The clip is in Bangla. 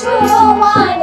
সমান